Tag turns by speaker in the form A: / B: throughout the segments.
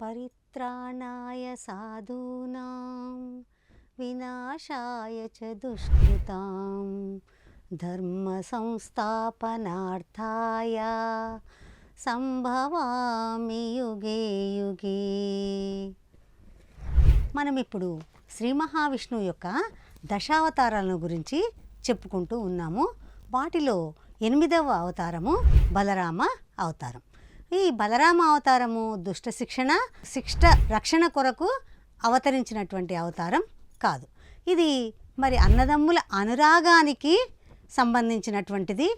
A: పరిత్రాణాయ సాధూనాం వినాశాయ చ దుష్కృతాం ధర్మ సంస్థాపనార్థాయ సంభవామి యుగే యుగే. మనం ఇప్పుడు శ్రీ మహావిష్ణువు యొక్క దశావతారాలను గురించి చెప్పుకుంటూ ఉన్నాము. వాటిలో ఎనిమిదవ అవతారము బలరామ అవతారం. ఈ బలరామ అవతారము దుష్ట శిక్షణ శిక్ష రక్షణ కొరకు అవతరించినటువంటి అవతారం కాదు. ఇది మరి అన్నదమ్ముల అనురాగానికి సంబంధించినటువంటిది.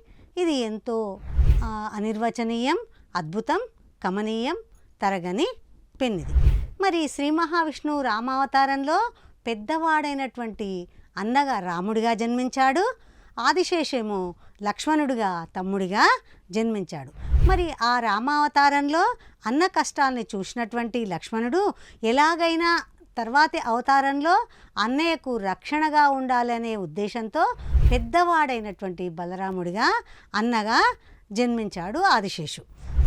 A: ఇది ఎంతో అనిర్వచనీయం అద్భుతం కమనీయం తరగని పెన్నిది. మరి శ్రీ మహావిష్ణువు రామావతారంలో పెద్దవాడైనటువంటి అన్నగా రాముడిగా జన్మించాడు. ఆదిశేషేమో లక్ష్మణుడిగా తమ్ముడిగా జన్మించాడు. మరి ఆ రామావతారంలో అన్న కష్టాలని చూసినటువంటి లక్ష్మణుడు ఎలాగైనా తర్వాతి అవతారంలో అన్నయ్యకు రక్షణగా ఉండాలనే ఉద్దేశంతో పెద్దవాడైనటువంటి బలరాముడిగా అన్నగా జన్మించాడు ఆదిశేషు.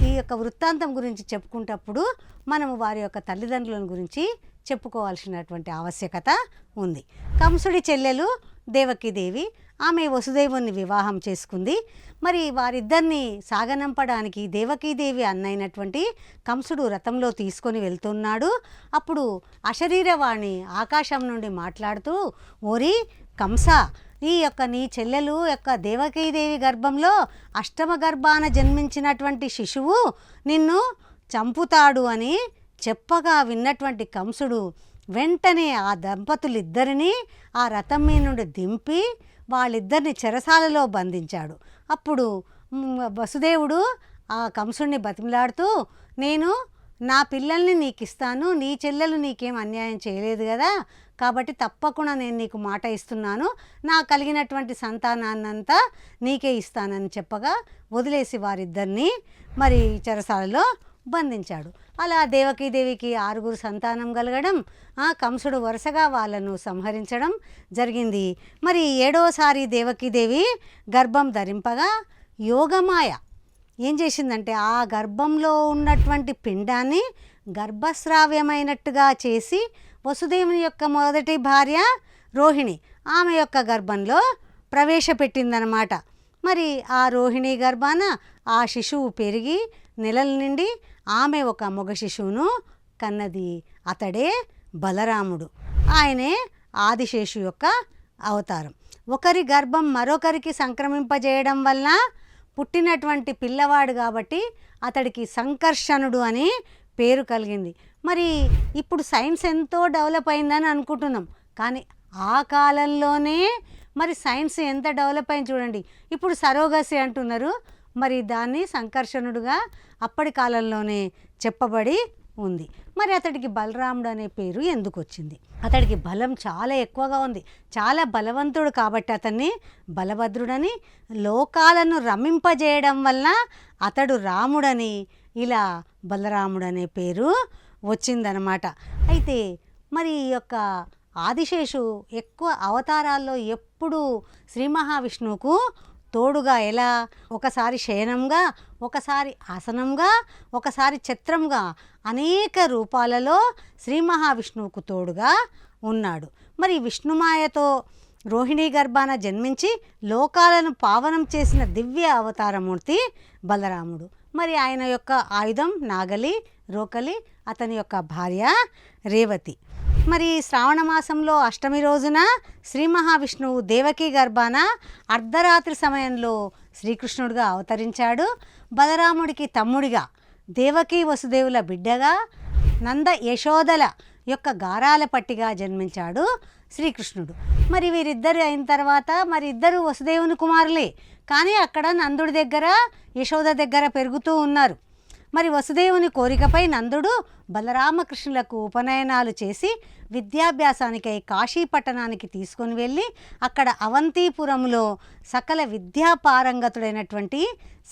A: ఈ యొక్క వృత్తాంతం గురించి చెప్పుకుంటప్పుడు మనము వారి యొక్క తల్లిదండ్రులను గురించి చెప్పుకోవాల్సినటువంటి ఆవశ్యకత ఉంది. కంసుడి చెల్లెలు దేవకీదేవి ఆమె వసుదేవుని వివాహం చేసుకుంది. మరి వారిద్దరిని సాగనంపడానికి దేవకీదేవి అన్నైనటువంటి కంసుడు రథంలో తీసుకొని వెళ్తున్నాడు. అప్పుడు అశరీరవాణి ఆకాశం నుండి మాట్లాడుతూ ఓరి కంస ఈ యొక్క నీ చెల్లెలు యొక్క దేవకీదేవి గర్భంలో అష్టమ గర్భాన జన్మించినటువంటి శిశువు నిన్ను చంపుతాడు అని చెప్పగా విన్నటువంటి కంసుడు వెంటనే ఆ దంపతులిద్దరినీ ఆ రథం మీద నుండి దింపి వాళ్ళిద్దరిని చెరసాలలో బంధించాడు. అప్పుడు వసుదేవుడు ఆ కంసుడిని బతిమిలాడుతూ నేను నా పిల్లల్ని నీకు ఇస్తాను నీ చెల్లెలు నీకేం అన్యాయం చేయలేదు కదా కాబట్టి తప్పకుండా నేను నీకు మాట ఇస్తున్నాను. నా కలిగినటువంటి సంతానాన్నంతా నీకే ఇస్తానని చెప్పగా వదిలేసి వారిద్దరిని మరి చెరసాలలో బంధించాడు. అలా దేవకీదేవికి ఆరుగురు సంతానం కలగడం ఆ కంసుడు వరుసగా వాళ్ళను సంహరించడం జరిగింది. మరి ఏడోసారి దేవకీదేవి గర్భం ధరింపగా యోగమాయ ఏం చేసిందంటే ఆ గర్భంలో ఉన్నటువంటి పిండాన్ని గర్భస్రావ్యమైనట్టుగా చేసి వసుదేవుని యొక్క మొదటి భార్య రోహిణి ఆమె యొక్క గర్భంలో ప్రవేశపెట్టిందనమాట. మరి ఆ రోహిణి గర్భాన ఆ శిశువు పెరిగి నెలల నుండి ఆమె ఒక మగ శిశువును కన్నది. అతడే బలరాముడు. ఆయనే ఆదిశేషు యొక్క అవతారం. ఒకరి గర్భం మరొకరికి సంక్రమింపజేయడం వల్ల పుట్టినటువంటి పిల్లవాడు కాబట్టి అతడికి సంకర్షణుడు అని పేరు కలిగింది. మరి ఇప్పుడు సైన్స్ ఎంతో డెవలప్ అయిందని అనుకుంటున్నాం. కానీ ఆ కాలంలోనే మరి సైన్స్ ఎంత డెవలప్ అయింది చూడండి. ఇప్పుడు సరోగసి అంటున్నారు మరి దాన్ని సంకర్షణుడుగా అప్పటి కాలంలోనే చెప్పబడి ఉంది. మరి అతడికి బలరాముడు అనే పేరు ఎందుకు వచ్చింది? అతడికి బలం చాలా ఎక్కువగా ఉంది. చాలా బలవంతుడు కాబట్టి అతన్ని బలభద్రుడని లోకాలను రమింపజేయడం వలన అతడు రాముడని ఇలా బలరాముడు అనే పేరు వచ్చిందనమాట అయితే మరి ఈ యొక్క ఆదిశేషు ఎక్కువ అవతారాల్లో ఎప్పుడు శ్రీ మహావిష్ణువుకు తోడుగా ఎలా? ఒకసారి శయనంగా ఒకసారి ఆసనంగా ఒకసారి ఛత్రంగా అనేక రూపాలలో శ్రీ మహావిష్ణువుకు తోడుగా ఉన్నాడు. మరి విష్ణుమాయతో రోహిణీ గర్భాన జన్మించి లోకాలను పావనం చేసిన దివ్య అవతారమూర్తి బలరాముడు. మరి ఆయన యొక్క ఆయుధం నాగలి రోకలి అతని యొక్క భార్య రేవతి. మరి శ్రావణ మాసంలో అష్టమి రోజున శ్రీ మహావిష్ణువు దేవకీ గర్భాన అర్ధరాత్రి సమయంలో శ్రీకృష్ణుడిగా అవతరించాడు. బలరాముడికి తమ్ముడిగా దేవకీ వసుదేవుల బిడ్డగా నంద యశోదల యొక్క గారాల పట్టిగా జన్మించాడు శ్రీకృష్ణుడు. మరి వీరిద్దరు అయిన తర్వాత మరి ఇద్దరు వసుదేవుని కుమారులే. కానీ అక్కడ నందుడి దగ్గర యశోద దగ్గర పెరుగుతూ ఉన్నారు. మరి వసుదేవుని కోరికపై నందుడు బలరామకృష్ణులకు ఉపనయనాలు చేసి విద్యాభ్యాసానికై కాశీ పట్టణానికి తీసుకొని వెళ్ళి అక్కడ అవంతిపురంలో సకల విద్యాపారంగతుడైనటువంటి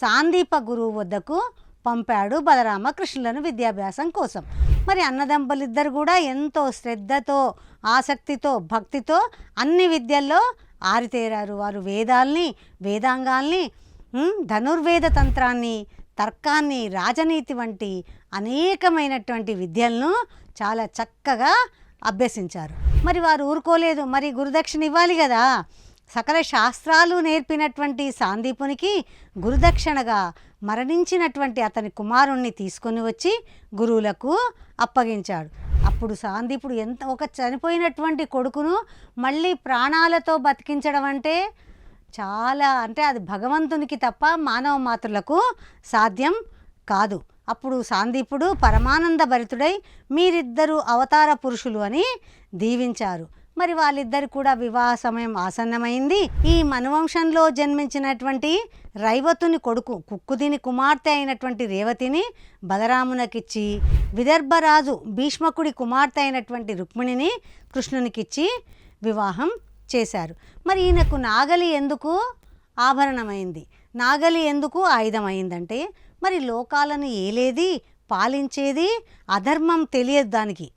A: సాందీప గురువు వద్దకు పంపాడు బలరామకృష్ణులను విద్యాభ్యాసం కోసం. మరి అన్నదంపలిద్దరు కూడా ఎంతో శ్రద్ధతో ఆసక్తితో భక్తితో అన్ని విద్యల్లో ఆరితేరారు. వారు వేదాల్ని వేదాంగాల్ని ధనుర్వేద తంత్రాన్ని తర్కాన్ని రాజనీతి వంటి అనేకమైనటువంటి విద్యలను చాలా చక్కగా అభ్యసించారు. మరి వారు ఊరుకోలేదు. మరి గురుదక్షిణ ఇవ్వాలి కదా. సకల శాస్త్రాలు నేర్పినటువంటి సాందీపునికి గురుదక్షిణగా మరణించినటువంటి అతని కుమారుణ్ణి తీసుకొని వచ్చి గురువులకు అప్పగించాడు. అప్పుడు సాందీపుడు ఎంత ఒక చనిపోయినటువంటి కొడుకును మళ్ళీ ప్రాణాలతో బతికించడం అంటే చాలా అంటే అది భగవంతునికి తప్ప మానవ మాతృలకు సాధ్యం కాదు. అప్పుడు సాందీపుడు పరమానంద భరితుడై మీరిద్దరూ అవతార పురుషులు అని దీవించారు. మరి వాళ్ళిద్దరు కూడా వివాహ సమయం ఆసన్నమైంది. ఈ మనువంశంలో జన్మించినటువంటి రైవతుని కొడుకు కుక్కుదిని కుమార్తె అయినటువంటి రేవతిని బలరామునకిచ్చి విదర్భరాజు భీష్మకుడి కుమార్తె అయినటువంటి రుక్మిణిని కృష్ణునికిచ్చి వివాహం చేశారు. మరి ఈయనకు నాగలి ఎందుకు ఆభరణమైంది? నాగలి ఎందుకు ఆయుధమైందంటే మరి లోకాలను ఏలేది పాలించేది అధర్మం తెలియదు దానికి.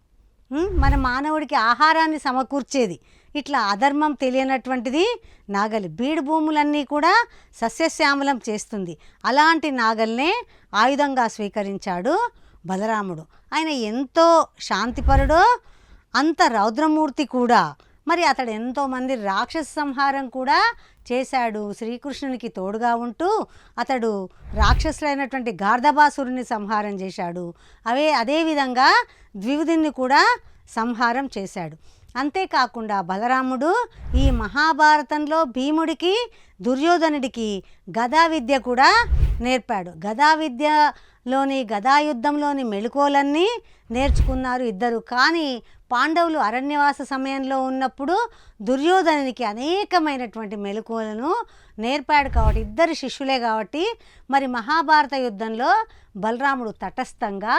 A: మన మానవుడికి ఆహారాన్ని సమకూర్చేది. ఇట్లా అధర్మం తెలియనటువంటిది నాగలి. బీడు భూములన్నీ కూడా సస్యశ్యామలం చేస్తుంది. అలాంటి నాగల్నే ఆయుధంగా స్వీకరించాడు బలరాముడు. ఆయన ఎంతో శాంతిపరుడో అంత రౌద్రమూర్తి కూడా మరి అతడు ఎంతోమంది రాక్షస సంహారం కూడా చేశాడు. శ్రీకృష్ణునికి తోడుగా ఉంటూ అతడు రాక్షసులైనటువంటి గార్ధబాసురుని సంహారం చేశాడు. అవే అదేవిధంగా ద్వివుదిని కూడా సంహారం చేశాడు. అంతేకాకుండా బలరాముడు ఈ మహాభారతంలో భీముడికి దుర్యోధనుడికి గదా విద్య కూడా నేర్పాడు. గదా విద్యలోని గదాయుద్ధంలోని మెళుకోలన్నీ నేర్చుకున్నారు ఇద్దరు. కానీ పాండవులు అరణ్యవాస సమయంలో ఉన్నప్పుడు దుర్యోధనునికి అనేకమైనటువంటి మెలకువలను నేర్పాడు కాబట్టి ఇద్దరు శిష్యులే కాబట్టి మరి మహాభారత యుద్ధంలో బలరాముడు తటస్థంగా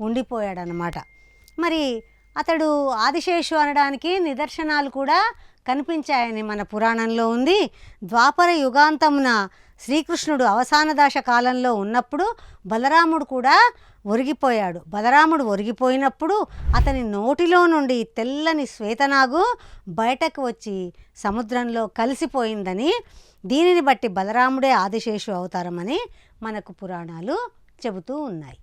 A: ఉండిపోయాడనమాట మరి అతడు ఆదిశేషు అనడానికి నిదర్శనాలు కూడా కనిపించాయని మన పురాణంలో ఉంది. ద్వాపర యుగాంతమున శ్రీకృష్ణుడు అవసాన దశ కాలంలో ఉన్నప్పుడు బలరాముడు కూడా ఒరిగిపోయాడు. బలరాముడు ఒరిగిపోయినప్పుడు అతని నోటిలో నుండి తెల్లని శ్వేతనాగు బయటకు వచ్చి సముద్రంలో కలిసిపోయిందని దీనిని బట్టి బలరాముడే ఆదిశేషు అవతారమని మనకు పురాణాలు చెబుతూ ఉన్నాయి.